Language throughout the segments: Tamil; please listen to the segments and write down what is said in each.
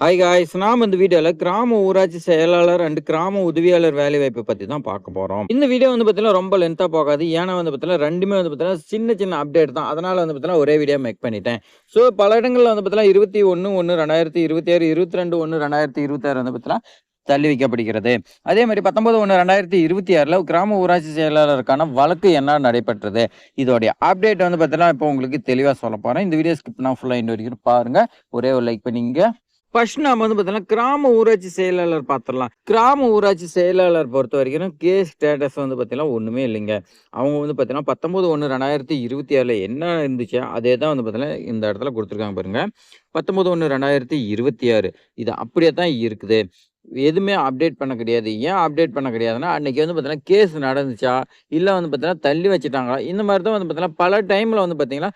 ஹாய் காய்ஸ் நாம் இந்த வீடியோவில் கிராம ஊராட்சி செயலாளர் அண்ட் கிராம உதவியாளர் வேலை வாய்ப்பை பற்றி தான் பார்க்க போகிறோம் இந்த வீடியோ வந்து பார்த்தீங்கன்னா ரொம்ப லென்த்தாக போகாது. ஏன்னா வந்து பார்த்தீங்கன்னா ரெண்டுமே வந்து பார்த்தீங்கன்னா சின்ன சின்ன அப்டேட் தான். அதனால் வந்து பார்த்தீங்கன்னா ஒரே வீடியோ மேக் பண்ணிட்டேன். ஸோ பல இடங்களில் வந்து பார்த்தீங்கன்னா இருபத்தி ஒன்று ஒன்று ரெண்டாயிரத்தி இருபத்தி ஆறு இருபத்தி ரெண்டு ஒன்று ரெண்டாயிரத்தி இருபத்தாறு வந்து பார்த்தீங்கன்னா தள்ளி வைக்கப்படுகிறது. அதே மாதிரி பத்தொன்பது ஒன்று ரெண்டாயிரத்தி இருபத்தி ஆறில் கிராம ஊராட்சி செயலாளருக்கான வழக்கு என்ன நடைபெற்றது? இதோடைய அப்டேட் வந்து பார்த்தீங்கன்னா இப்போ உங்களுக்கு தெளிவாக சொல்ல போகிறேன் இந்த வீடியோ ஸ்கிப் நான் ஃபுல்லாக இன்ன வரைக்கும் பாருங்கள் ஒரே ஒரு லைக் பண்ணிங்க ஃபர்ஸ்ட் நாம வந்து பார்த்தோம்னா கிராம ஊராட்சி செயலாளர் பார்த்துடலாம் கிராம ஊராட்சி செயலாளர் பொறுத்த வரைக்கும் கேஸ் ஸ்டேட்டஸ் வந்து பார்த்தீங்கன்னா ஒன்றுமே இல்லைங்க. அவங்க வந்து பார்த்தீங்கன்னா பத்தொம்போது ஒன்று ரெண்டாயிரத்தி இருபத்தி ஆறில் என்ன இருந்துச்சு அதே தான் வந்து பார்த்தீங்கன்னா இந்த இடத்துல கொடுத்துருக்காங்க பாருங்க. பத்தொம்போது ஒன்று ரெண்டாயிரத்தி இருபத்தி ஆறு இது அப்படியே தான் இருக்குது. எதுவுமே அப்டேட் பண்ண கிடையாது ஏன் அப்டேட் பண்ண கிடையாதுன்னா அன்றைக்கி வந்து பார்த்தீங்கன்னா கேஸ் நடந்துச்சா இல்லை வந்து பார்த்தீங்கன்னா தள்ளி வச்சுட்டாங்களா இந்த மாதிரி தான் வந்து பார்த்தீங்கன்னா பல டைமில் வந்து பார்த்தீங்கன்னா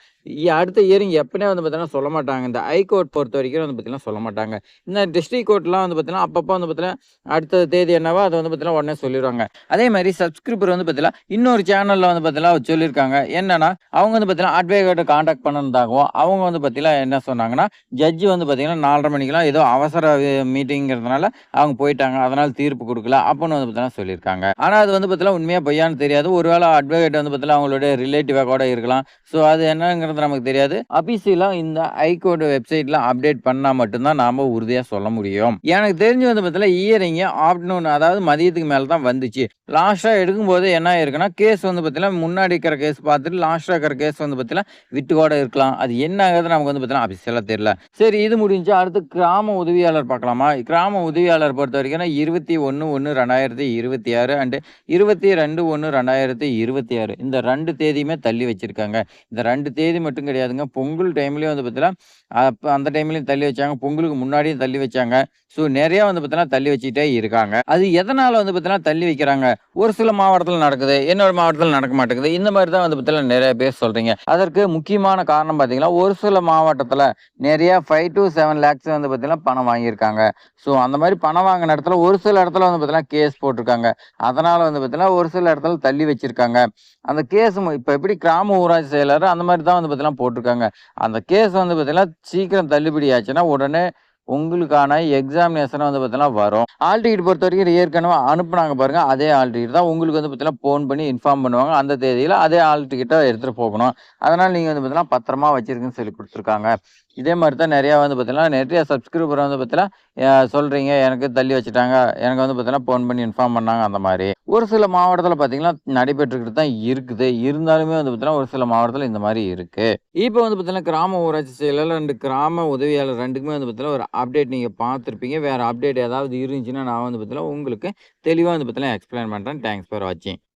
அடுத்த இயரிங் எப்பனே வந்து பார்த்தீங்கன்னா சொல்ல மாட்டாங்க இந்த ஹைகோர்ட் பொறுத்த வரைக்கும் வந்து பார்த்தீங்கன்னா சொல்ல மாட்டாங்க இந்த டிஸ்ட்ரிக் கோர்ட்லாம் வந்து பார்த்தீங்கன்னா அப்பப்போ வந்து பார்த்தீங்கன்னா அடுத்த தேதி என்னவோ அதை வந்து பார்த்தீங்கன்னா உடனே சொல்லிடுவாங்க அதே மாதிரி சப்ஸ்கிரிப்பர் வந்து பார்த்தீங்கன்னா இன்னொரு சேனலில் வந்து பார்த்தீங்கன்னா சொல்லியிருக்காங்க என்னன்னா அவங்க வந்து பார்த்தீங்கன்னா அட்வொகேட்டை காண்டாக்ட் பண்ணதாகவும் அவங்க வந்து பார்த்தீங்கன்னா என்ன சொன்னாங்கன்னா ஜட்ஜி வந்து பார்த்தீங்கன்னா நாலரை மணிக்கெலாம் ஏதோ அவசர மீட்டிங்கிறதுனால அவங்க போயிட்டாங்க அதனால் தீர்ப்பு கொடுக்கல அப்படின்னு வந்து பார்த்தீங்கன்னா சொல்லியிருக்காங்க. ஆனால் அது வந்து பார்த்தீங்கன்னா உண்மையாக பொய்யான்னு தெரியாது. ஒருவேளை அட்வொகேட் வந்து பார்த்தீங்கன்னா அவங்களுடைய ரிலேட்டிவாக கூட இருக்கலாம். ஸோ அது என்னங்கிறது நமக்கு தெரியாது. அபிசியலாக இந்த ஹைகோர்ட் வெப்சைட்டில் அப்டேட் பண்ணால் மட்டும்தான் நாம் உறுதியாக சொல்ல முடியும். எனக்கு தெரிஞ்சு வந்து பார்த்தீங்கன்னா இயரிங்க ஆஃப்டர்நூன் அதாவது மதியத்துக்கு மேலே தான் வந்துச்சு. லாஸ்ட்டாக எடுக்கும்போது என்ன இருக்குன்னா கேஸ் வந்து பார்த்தீங்கன்னா முன்னாடி இருக்கிற கேஸ் பார்த்துட்டு லாஸ்ட்டாக இருக்கிற கேஸ் வந்து பார்த்தீங்கன்னா விட்டு கூட இருக்கலாம். அது என்ன ஆகுது நமக்கு வந்து பார்த்தீங்கன்னா அபிஷியலாக தெரியல. சரி இது முடிஞ்சு அடுத்து கிராம உதவியாளர் பார்க்கலாமா? கிராம உதவியாளர் பொறுத்த வரைக்கும் இருபத்தி ஒன்று ஒன்று ரெண்டாயிரத்தி இருபத்தி ஆறு அண்டு இருபத்தி ரெண்டு ஒன்று ரெண்டாயிரத்தி இருபத்தி ஆறு. இந்த ரெண்டு தேதியுமே தள்ளி வச்சுருக்காங்க. இந்த ரெண்டு தேதி மட்டும் கிடையாதுங்க. பொங்கல் டைம்லேயும் வந்து பார்த்தீங்கன்னா அப்போ அந்த டைம்லேயும் தள்ளி வச்சாங்க. பொங்கலுக்கு முன்னாடியும் தள்ளி வச்சாங்க. ஸோ நிறையா வந்து பார்த்தீங்கன்னா தள்ளி வச்சுக்கிட்டே இருக்காங்க. அது எதனால் வந்து பார்த்தீங்கன்னா தள்ளி வைக்கிறாங்க? ஒரு சில மாவட்டத்தில் நடக்குது என்னோட மாவட்டத்தில் நடக்க மாட்டேங்குது. இந்த மாதிரி தான் வந்து பார்த்தீங்கன்னா நிறைய பேர் சொல்கிறீங்க அதற்கு முக்கியமான காரணம் பார்த்தீங்கன்னா ஒரு சில மாவட்டத்தில் நிறைய ஃபைவ் டு செவன் லேக்ஸ் வந்து பார்த்தீங்கன்னா பணம் வாங்கியிருக்காங்க. ஸோ அந்த மாதிரி பணம் வாங்கின இடத்துல ஒரு சில இடத்துல வந்து பார்த்தீங்கன்னா கேஸ் போட்டிருக்காங்க. அதனால் வந்து பார்த்தீங்கன்னா ஒரு சில இடத்துல தள்ளி வச்சிருக்காங்க. அந்த கேஸ் இப்போ எப்படி கிராம ஊராட்சி செயலர் அந்த மாதிரி தான் வந்து பார்த்தீங்கன்னா போட்டிருக்காங்க. அந்த கேஸ் வந்து பார்த்தீங்கன்னா சீக்கிரம் தள்ளுபடி ஆச்சுன்னா உடனே உங்களுக்கான எக்ஸாமினேஷன் வந்து பார்த்தீங்கன்னா வரும். ஆல் டிக்கெட் பொறுத்த வரைக்கும் ஏற்கனவே அனுப்புனாங்க பாருங்க. அதே ஆல் டிக்கெட் தான் உங்களுக்கு வந்து பார்த்தீங்கன்னா ஃபோன் பண்ணி இன்ஃபார்ம் பண்ணுவாங்க. அந்த தேதியில் அதே ஆல் டிக்கெட்டை எடுத்துகிட்டு போகணும். அதனால் நீங்கள் வந்து பார்த்தீங்கன்னா பத்திரமா வச்சிருக்குன்னு சொல்லி கொடுத்துருக்காங்க. இதே மாதிரி தான் நிறையா வந்து பார்த்தீங்கன்னா நிறைய சப்ஸ்கிரைபர் வந்து பார்த்தீங்கன்னா சொல்கிறீங்க எனக்கு தள்ளி வச்சுட்டாங்க எனக்கு வந்து பார்த்தீங்கன்னா ஃபோன் பண்ணி இன்ஃபார்ம் பண்ணாங்க அந்த மாதிரி. ஒரு சில மாவட்டத்தில் பார்த்தீங்கன்னா நடைபெற்றுக்கிட்டு தான் இருக்குது. இருந்தாலுமே வந்து பார்த்தீங்கன்னா ஒரு சில மாவட்டத்தில் இந்த மாதிரி இருக்குது இப்போ வந்து பார்த்தீங்கன்னா கிராம ஊராட்சி செயலாளர் ரெண்டு கிராம உதவியாளர் ரெண்டுக்குமே வந்து பார்த்தீங்கன்னா ஒரு அப்டேட் நீங்கள் பார்த்துருப்பீங்க. வேறு அப்டேட் ஏதாவது இருந்துச்சுன்னா நான் வந்து பார்த்தீங்கன்னா உங்களுக்கு தெளிவாக வந்து பார்த்தீங்கன்னா எக்ஸ்பிளைன் பண்ணுறேன் தேங்க்ஸ் ஃபார் வாட்சிங்